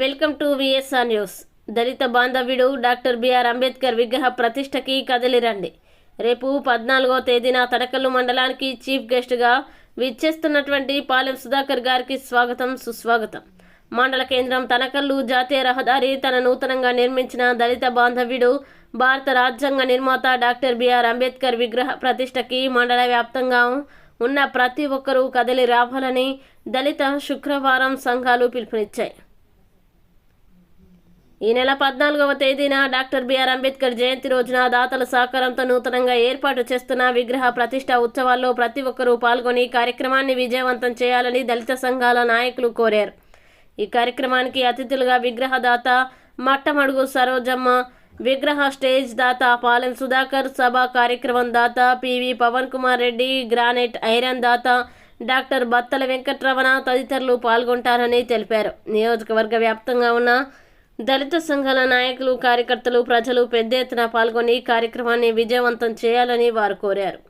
Welcome to VSR news దళిత బాంధవ్యుడు doctor BR Ambedkar విగ్రహ ప్రతిష్టకి కదిలిరండి. రేపు పద్నాలుగో తేదీన తడకల్లు మండలానికి చీఫ్ గెస్ట్గా విచ్చేస్తున్నటువంటి పాలెం సుధాకర్ గారికి స్వాగతం సుస్వాగతం. మండల కేంద్రం తనకల్లు జాతీయ రహదారి తన నూతనంగా నిర్మించిన దళిత బాంధవ్యుడు భారత రాజ్యాంగ నిర్మాత డాక్టర్ బిఆర్ అంబేద్కర్ విగ్రహ ప్రతిష్టకి మండల వ్యాప్తంగా ఉన్న ప్రతి ఒక్కరూ కదిలి రావాలని దళిత శుక్రవారం సంఘాలు పిలుపునిచ్చాయి. ఈ నెల పద్నాలుగవ తేదీన డాక్టర్ బిఆర్ అంబేద్కర్ జయంతి రోజున దాతల సహకారంతో నూతనంగా ఏర్పాటు చేస్తున్న విగ్రహ ప్రతిష్ట ఉత్సవాల్లో ప్రతి ఒక్కరూ పాల్గొని కార్యక్రమాన్ని విజయవంతం చేయాలని దళిత సంఘాల నాయకులు కోరారు. ఈ కార్యక్రమానికి అతిథులుగా విగ్రహదాత మట్టమడుగు సరోజమ్మ విగ్రహ స్టేజ్ దాత పాలెం సుధాకర్ సభ కార్యక్రమం దాత PV Pavan Kumar Reddy granite iron దాత డాక్టర్ బత్తల వెంకట్రమణ తదితరులు పాల్గొంటారని తెలిపారు. నియోజకవర్గ వ్యాప్తంగా ఉన్న దళిత సంఘాల నాయకులు కార్యకర్తలు ప్రజలు పెద్ద ఎత్తున పాల్గొని కార్యక్రమాన్ని విజయవంతం చేయాలని వారు కోరారు.